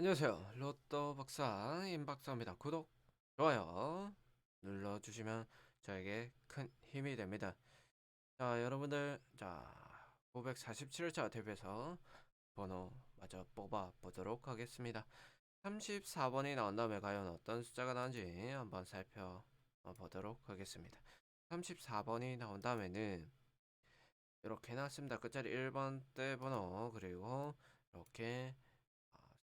안녕하세요. 로또 박사 임박사입니다. 구독, 좋아요 눌러주시면 저에게 큰 힘이 됩니다. 자, 여러분들, 자, 547차 대비해서 번호 마저 뽑아 보도록 하겠습니다. 34번이 나온 다음에 과연 어떤 숫자가 나온지 한번 살펴보도록 하겠습니다. 34번이 나온 다음에는 이렇게 나왔습니다. 끝자리 1번 때 번호 그리고 이렇게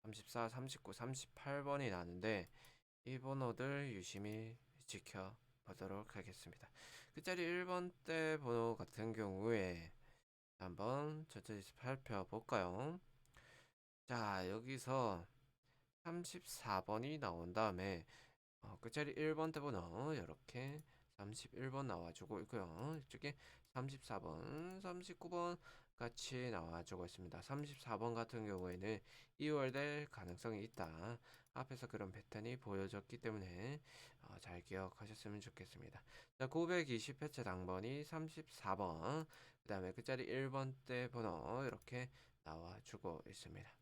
34, 39, 38번이 나는데 이 번호들 유심히 지켜보도록 하겠습니다. 끝자리 1번 때 번호 같은 경우에 한번 천천히 살펴볼까요? 자, 여기서 34번이 나온 다음에 어, 끝자리 1번 때 번호 이렇게 31번 나와주고 있고요. 이쪽에 34번, 39번 같이 나와주고 있습니다. 34번 같은 경우에는 2월 될 가능성이 있다. 앞에서 그런 패턴이 보여졌기 때문에 어, 잘 기억하셨으면 좋겠습니다. 자, 920회차 당번이 34번, 그 다음에 끝자리 1번 때 번호 이렇게 나와주고 있습니다.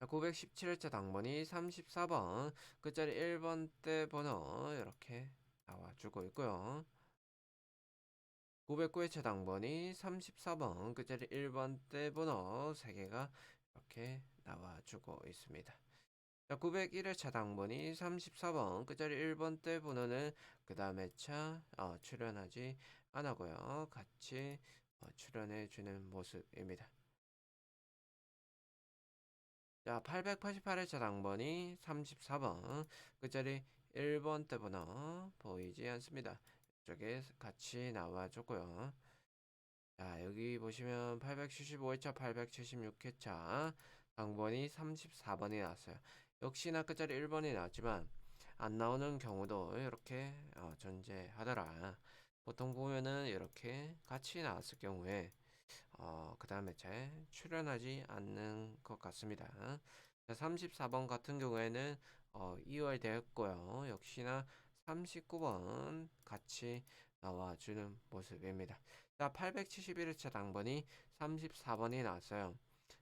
917회차 당번이 34번, 끝자리 1번 때 번호 이렇게 나와주고 있고요. 909회차 당번이 34번, 끝자리 1번 때 번호 3개가 이렇게 나와주고 있습니다. 자, 901회차 당번이 34번, 끝자리 1번 때 번호는 그 다음에 차 어, 출연하지 않았고요. 같이 어, 출연해 주는 모습입니다. 자, 888회차 당번이 34번. 끝자리 1번 때 번호 보이지 않습니다. 이쪽에 같이 나와줬고요. 자, 여기 보시면 875회차, 876회차 당번이 34번이 나왔어요. 역시나 끝자리 1번이 나왔지만 안 나오는 경우도 이렇게 어, 존재하더라. 보통 보면은 이렇게 같이 나왔을 경우에 어, 그 다음에 잘 출연하지 않는 것 같습니다. 자, 34번 같은 경우에는 어, 2월 되었고요. 역시나 39번 같이 나와주는 모습입니다. 자, 871회차 당번이 34번이 나왔어요.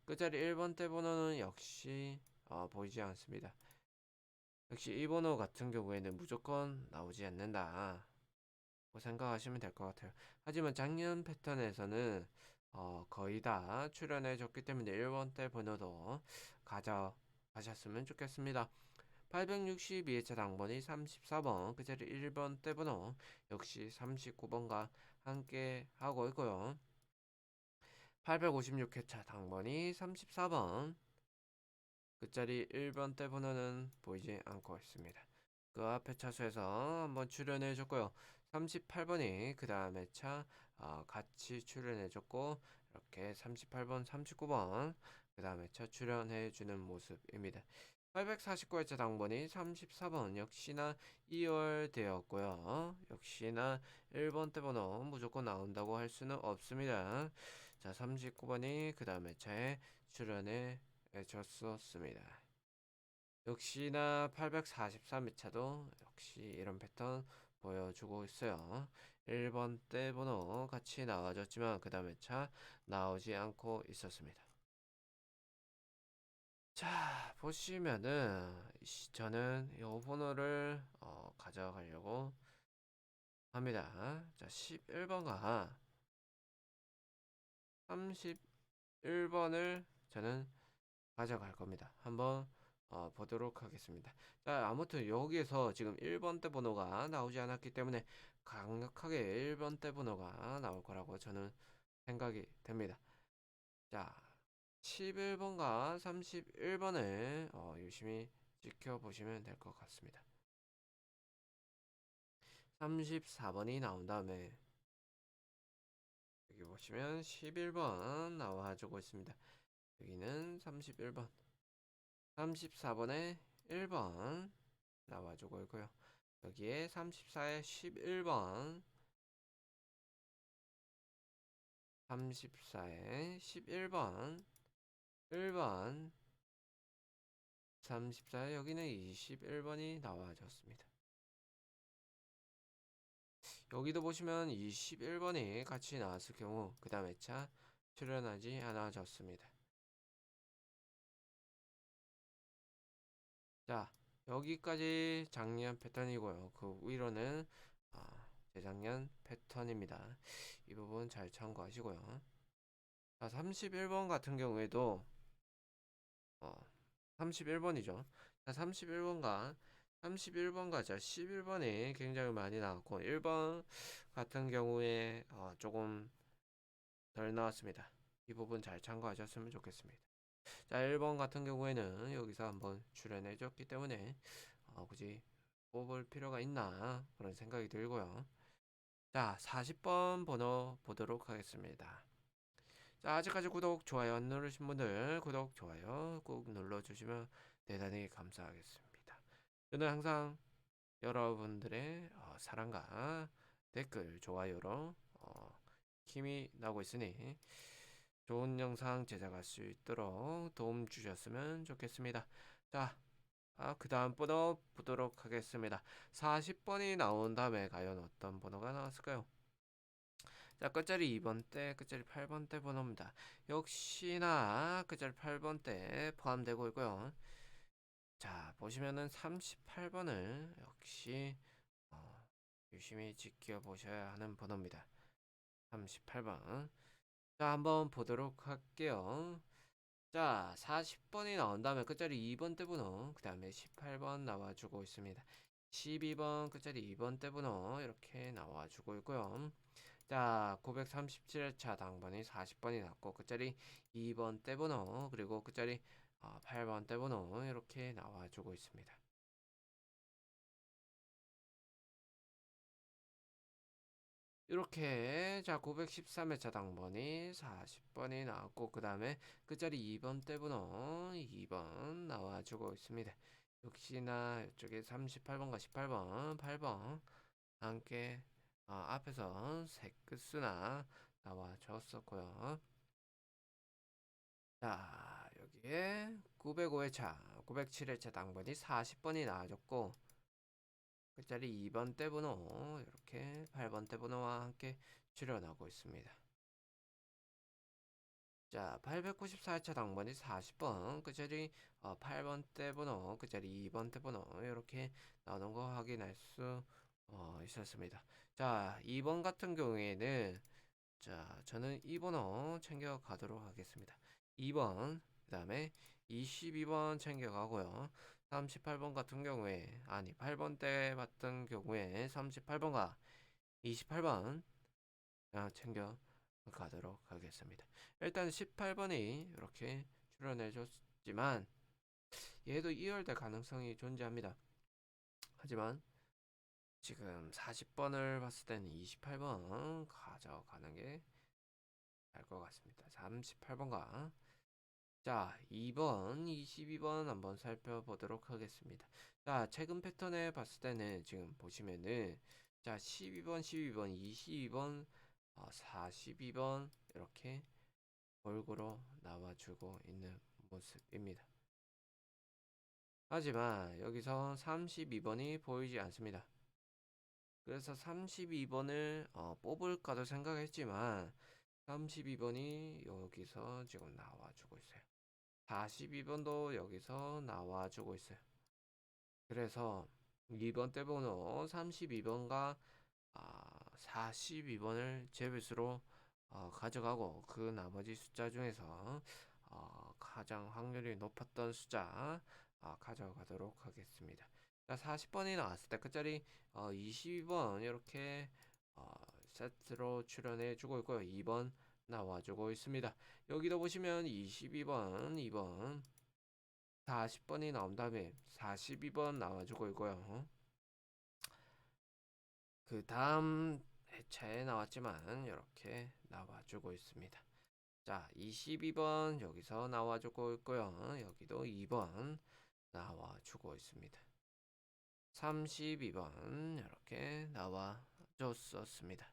끝자리 1번 때 번호는 역시 어, 보이지 않습니다. 역시 이 번호 같은 경우에는 무조건 나오지 않는다. 생각하시면 될 것 같아요. 하지만 작년 패턴에서는 어, 거의 다 출연해 줬기 때문에 1번 때 번호도 가져가셨으면 좋겠습니다. 862회차 당번이 34번, 그 자리 1번 때 번호 역시 39번과 함께 하고 있고요. 856회차 당번이 34번, 그 자리 1번 때 번호는 보이지 않고 있습니다. 그 앞에 차수에서 한번 출연해 줬고요. 38번이 그 다음에 차 어, 같이 출연해 줬고 이렇게 38번, 39번 그 다음에 차 출연해 주는 모습입니다. 849회차 당번이 34번 역시나 2월 되었고요. 역시나 1번 때 번호 무조건 나온다고 할 수는 없습니다. 자, 39번이 그 다음에 차에 출연해 줬었습니다. 역시나 843회차도 역시 이런 패턴 보여주고 있어요. 1번 때 번호 같이 나와줬지만 그 다음에 차 나오지 않고 있었습니다. 자 보시면은 저는 이 번호를 어, 가져가려고 합니다. 자 11번과 31번을 저는 가져갈 겁니다. 한번 어, 보도록 하겠습니다. 자, 아무튼 여기에서 지금 1번대 번호가 나오지 않았기 때문에 강력하게 1번대 번호가 나올 거라고 저는 생각이 됩니다. 자, 11번과 31번을 어, 열심히 지켜보시면 될 것 같습니다. 34번이 나온 다음에 여기 보시면 11번 나와주고 있습니다. 여기는 31번. 34번에 1번 나와주고 있고요. 여기에 34에 11번 34에 11번 1번 34에 여기는 21번이 나와졌습니다. 여기도 보시면 21번이 같이 나왔을 경우 그 다음에 차 출연하지 않아졌습니다. 자, 여기까지 작년 패턴이고요. 그 위로는 아, 재작년 패턴입니다. 이 부분 잘 참고하시고요. 자, 31번 같은 경우에도 어, 31번이죠. 자, 31번과 31번과 자, 11번이 굉장히 많이 나왔고 1번 같은 경우에 어, 조금 덜 나왔습니다. 이 부분 잘 참고하셨으면 좋겠습니다. 자, 1번 같은 경우에는 여기서 한번 출연해 줬기 때문에 어, 굳이 뽑을 필요가 있나 그런 생각이 들고요. 자, 40번 번호 보도록 하겠습니다. 자, 아직까지 구독, 좋아요 안 누르신 분들 구독, 좋아요 꼭 눌러주시면 대단히 감사하겠습니다. 저는 항상 여러분들의 어, 사랑과 댓글, 좋아요로 어, 힘이 나고 있으니 좋은 영상 제작할 수 있도록 도움 주셨으면 좋겠습니다. 자, 아, 그 다음 번호 보도록 하겠습니다. 40번이 나온 다음에 과연 어떤 번호가 나왔을까요? 자, 끝자리 2번 때, 끝자리 8번 때 번호입니다. 역시나 끝자리 8번 때 포함되고 있고요. 자, 보시면은 38번을 역시 어, 유심히 지켜보셔야 하는 번호입니다. 38번. 자, 한번 보도록 할게요. 자, 40번이 나온 다음에 끝자리 2번 때 번호, 그 다음에 18번 나와주고 있습니다. 12번 끝자리 2번 때 번호 이렇게 나와주고 있고요. 자, 937회차 당번이 40번이 났고 끝자리 2번 때 번호 그리고 끝자리 어, 8번 때 번호 이렇게 나와주고 있습니다. 이렇게 자 913회차 당번이 40번이 나왔고 그 다음에 끝자리 2번 때 번호 2번 나와주고 있습니다. 역시나 이쪽에 38번과 18번, 8번 함께 어, 앞에서 세끝수나 나와줬었고요. 자 여기에 905회차, 907회차 당번이 40번이 나와줬고 끝자리 2번 때 번호 이렇게 8번 때 번호와 함께 출연하고 있습니다. 자, 894회차 당번이 40번, 끝자리 어, 8번 때 번호, 끝자리 2번 때 번호 이렇게 나오는 거 확인할 수 어, 있었습니다. 자, 2번 같은 경우에는 자, 저는 2번호 챙겨 가도록 하겠습니다. 2번, 그 다음에 22번 챙겨 가고요. 38번 같은 경우에, 아니, 8번 때 봤던 경우에 38번과 28번 챙겨 가도록 하겠습니다. 일단 18번이 이렇게 출연해 줬지만, 얘도 2월될 가능성이 존재합니다. 하지만, 지금 40번을 봤을 때는 28번 가져가는 게 나을 것 같습니다. 38번과 자 2번, 22번 한번 살펴보도록 하겠습니다. 자 최근 패턴에 봤을 때는 지금 보시면은 자 12번, 12번, 22번, 어, 42번 이렇게 골고루 나와주고 있는 모습입니다. 하지만 여기서 32번이 보이지 않습니다. 그래서 32번을 어, 뽑을까도 생각했지만 32번이 여기서 지금 나와주고 있어요. 42번도 여기서 나와주고 있어요. 그래서 2번 때 번호 32번과 아, 42번을 제비수로 어, 가져가고 그 나머지 숫자 중에서 어, 가장 확률이 높았던 숫자 어, 가져가도록 하겠습니다. 자, 40번이 나왔을 때 끝자리 어, 22번 이렇게 어, 세트로 출연해 주고 있고요. 2번 나와주고 있습니다. 여기도 보시면 22번, 2번, 40번이 나온 다음에 42번 나와주고 있고요. 그 다음 회차에 나왔지만 이렇게 나와주고 있습니다. 자, 22번 여기서 나와주고 있고요. 여기도 2번 나와주고 있습니다. 32번 이렇게 나와줬었습니다.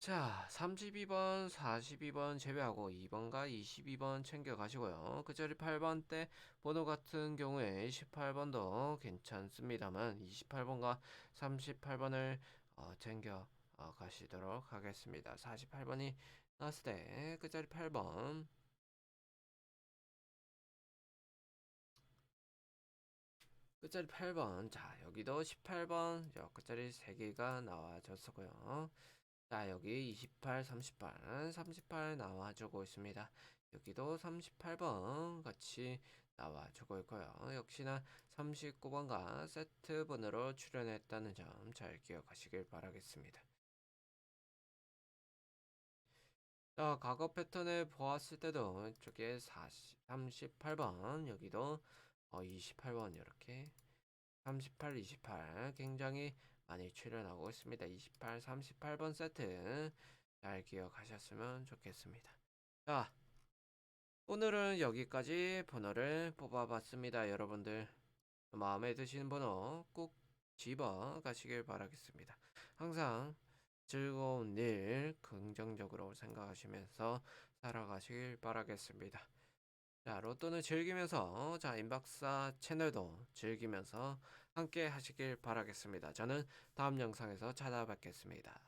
자, 32번, 42번 제외하고 2번과 22번 챙겨가시고요. 그 자리 8번 때 번호 같은 경우에 18번도 괜찮습니다만 28번과 38번을 어, 챙겨 어, 가시도록 하겠습니다. 48번이 나왔을 때 그 자리 8번 끝자리 8번. 자, 여기도 18번. 저 끝자리 3개가 나와줬었고요. 자, 여기 28, 38, 38 나와주고 있습니다. 여기도 38번 같이 나와주고 있고요. 역시나 39번과 세트 번호로 출연했다는 점 잘 기억하시길 바라겠습니다. 자, 과거 패턴을 보았을 때도 이쪽에 40, 38번, 여기도 어, 28번 이렇게 38, 28 굉장히 많이 출연하고 있습니다. 28, 38번 세트 잘 기억하셨으면 좋겠습니다. 자, 오늘은 여기까지 번호를 뽑아봤습니다. 여러분들 마음에 드시는 번호 꼭 집어 가시길 바라겠습니다. 항상 즐거운 일 긍정적으로 생각하시면서 살아가시길 바라겠습니다. 자, 로또는 즐기면서 자, 임박사 채널도 즐기면서 함께 하시길 바라겠습니다. 저는 다음 영상에서 찾아뵙겠습니다.